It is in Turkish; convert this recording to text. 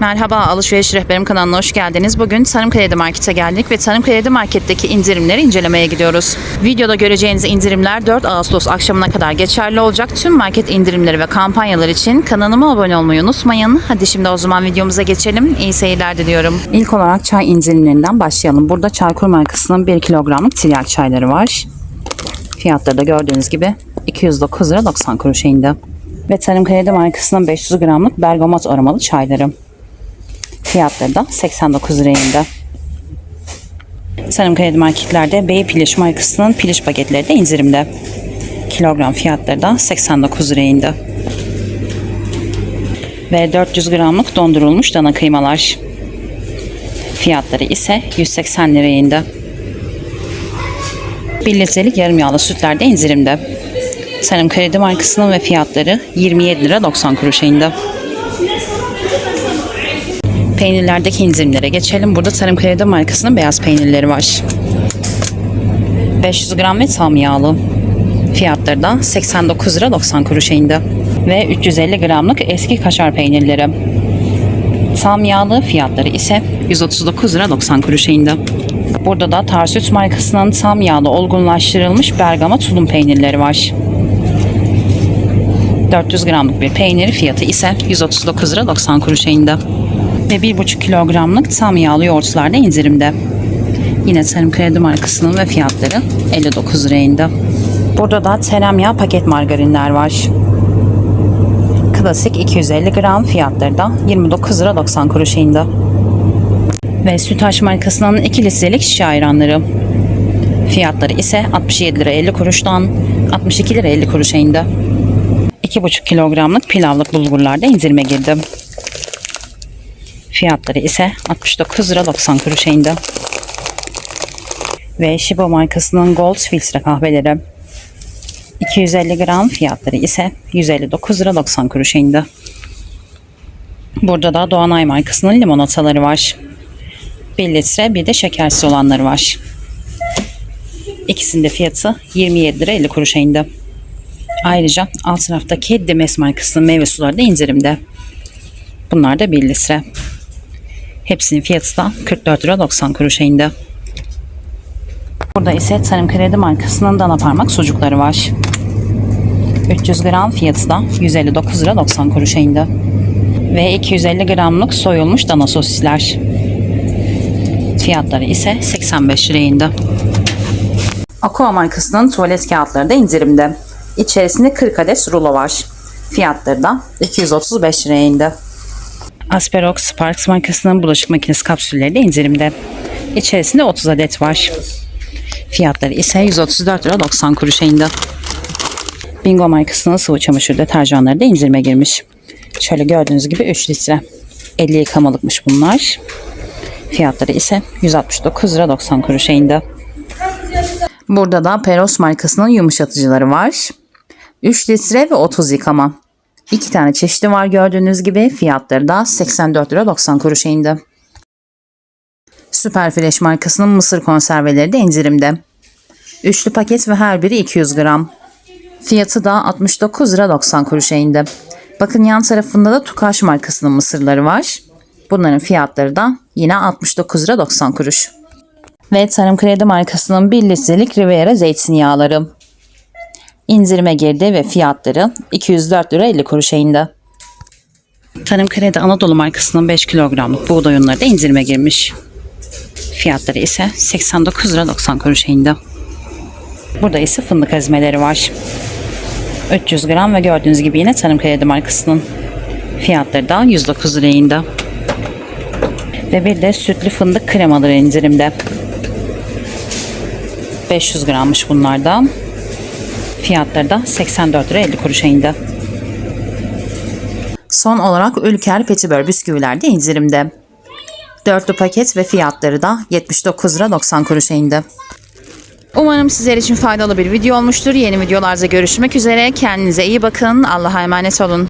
Merhaba Alışveriş Rehberim kanalına hoş geldiniz. Bugün Tarım Kredi Market'e geldik ve Tarım Kredi Market'teki indirimleri incelemeye gidiyoruz. Videoda göreceğiniz indirimler 4 Ağustos akşamına kadar geçerli olacak. Tüm market indirimleri ve kampanyalar için kanalıma abone olmayı unutmayın. Hadi şimdi o zaman videomuza geçelim. İyi seyirler diliyorum. İlk olarak çay indirimlerinden başlayalım. Burada Çaykur markasının 1 kilogramlık tiryak çayları var. Fiyatları da gördüğünüz gibi 209 lira 90 kuruşa indi. Ve Tarım Kredi markasının 500 gramlık bergamot aromalı çayları. Fiyatları da 89 liraya indi. Tarım kredi marketlerde Bey Piliş markasının piliş paketleri de indirimde. Kilogram fiyatları da 89 liraya indi. Ve 400 gramlık dondurulmuş dana kıymalar. Fiyatları ise 180 liraya indi. 1 litrelik yarım yağlı sütler de indirimde. Tarım kredi markasının ve fiyatları 27 lira 90 kuruşa indi. Peynirlerdeki indirimlere geçelim. Burada Tarım Kredi markasının beyaz peynirleri var. 500 gram ve tam yağlı. Fiyatları da 89 lira 90 kuruşa indi. Ve 350 gramlık eski kaşar peynirleri. Tam yağlı fiyatları ise 139 lira 90 kuruşa indi. Burada da Tarsüt markasının tam yağlı olgunlaştırılmış Bergama tulum peynirleri var. 400 gramlık bir peyniri fiyatı ise 139 lira 90 kuruşa indi ve 1,5 kilogramlık tam yağlı yoğurtlar da indirimde. Yine Tarım Kredi markasının ve fiyatları 59 liraya. Burada da tereyağı paket margarinler var. Klasik 250 gram fiyatları da 29 lira 90 kuruşa indi. Ve Sütaş markasının 2 litrelik şişe ayranları. Fiyatları ise 67 lira 50 kuruştan 62 lira 50 kuruşa indi. 2,5 kilogramlık pilavlık bulgurlar da indirime girdi. Fiyatları ise 69 lira 90 kuruşa indi. Ve Shiba markasının Gold filtre kahveleri 250 gram fiyatları ise 159 lira 90 kuruşa indi. Burada da Doğanay markasının limonataları var. 1 litre bir de şekersiz olanları var. İkisinin de fiyatı 27 lira 50 kuruşa indi. Ayrıca alt taraftaki Demes markasının meyve suları da indirimde. Bunlar da 1 litre. Hepsinin fiyatı da 44 lira 90 kuruşa indi. Burada ise Tarım Kredi markasının dana parmak sucukları var. 300 gram fiyatı da 159 lira 90 kuruşa indi. Ve 250 gramlık soyulmuş dana sosisler. Fiyatları ise 85 liraya indi. Aqua markasının tuvalet kağıtları da indirimde. İçerisinde 40 adet rulo var. Fiyatları da 235 liraya indi. Asperox Sparks markasının bulaşık makinesi kapsülleri de indirimde. İçerisinde 30 adet var. Fiyatları ise 134 lira 90 kuruşa indi. Bingo markasının sıvı çamaşır deterjanları da indirime girmiş. Şöyle gördüğünüz gibi 3 litre. 50 yıkamalıkmış bunlar. Fiyatları ise 169 lira 90 kuruşa indi. Burada da Peros markasının yumuşatıcıları var. 3 litre ve 30 yıkama. İki tane çeşidi var gördüğünüz gibi. Fiyatları da 84 lira 90 kuruşa indi. Süper Fresh markasının mısır konserveleri de indirimde. Üçlü paket ve her biri 200 gram. Fiyatı da 69 lira 90 kuruşa indi. Bakın yan tarafında da Tukaş markasının mısırları var. Bunların fiyatları da yine 69 lira 90 kuruş. Ve Tarım Kredi markasının 1 litrelik Riviera zeytinyağları indirime girdi ve fiyatları 204 lira 50 kuruşa indi. Tarım Kredi Anadolu markasının 5 kilogramlık buğday unları da indirime girmiş. Fiyatları ise 89 lira 90 kuruşa indi. Burada ise fındık ezmeleri var. 300 gram ve gördüğünüz gibi yine Tarım Kredi markasının fiyatları da 109 liraya indi. Ve bir de sütlü fındık kremaları indirimde. 500 grammış bunlardan. Fiyatları da 84 lira 50 kuruşa indi. Son olarak Ülker Petibör bisküviler de indirimde. Dörtlü paket ve fiyatları da 79 lira 90 kuruşa indi. Umarım sizler için faydalı bir video olmuştur. Yeni videolarda görüşmek üzere. Kendinize iyi bakın. Allah'a emanet olun.